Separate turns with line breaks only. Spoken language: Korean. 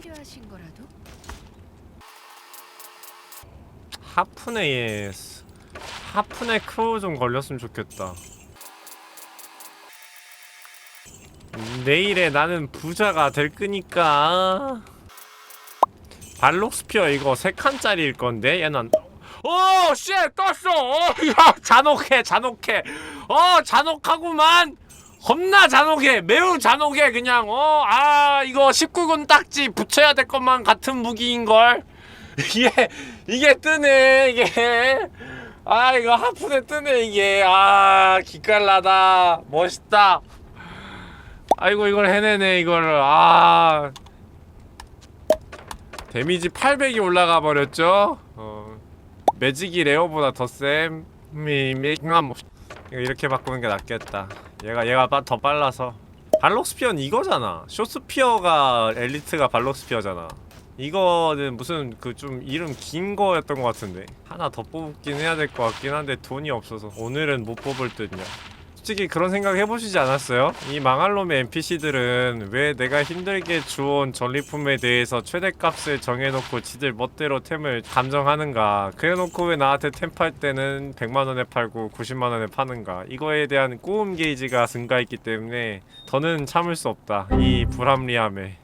필요하신 거라도?
하프네 하프네 크로우 좀 걸렸으면 좋겠다 내일에 나는 부자가 될 거니까 발록스피어 이거 세 칸짜리일 건데 얘는 오! 쉣! 떴어! 어, 야, 잔혹해 잔혹해 어 잔혹하구만 겁나 잔혹해 매우 잔혹해 그냥 어 아 이거 19군 딱지 붙여야 될 것만 같은 무기인걸? 이게 이게 뜨네 이게. 아 이거 하프네 뜨네 이게. 아 기깔나다. 멋있다. 아이고 이걸 해내네 이거를. 아. 데미지 800이 올라가 버렸죠? 어. 매직이 레어보다 더셈. 미미감 이거 이렇게 바꾸는 게 낫겠다 얘가 얘가 빠- 더 빨라서. 발록스피어는 이거잖아. 쇼스피어가 엘리트가 발록스피어잖아. 이거는 무슨 그 좀 이름 긴 거였던 것 같은데. 하나 더 뽑긴 해야 될 것 같긴 한데 돈이 없어서. 오늘은 못 뽑을 듯요 솔직히 그런 생각 해보시지 않았어요? 이 망할 놈의 NPC들은 왜 내가 힘들게 주온 전리품에 대해서 최대값을 정해놓고 지들 멋대로 템을 감정하는가? 그래놓고 왜 나한테 템 팔 때는 100만원에 팔고 90만원에 파는가? 이거에 대한 꼬움 게이지가 증가했기 때문에 더는 참을 수 없다. 이 불합리함에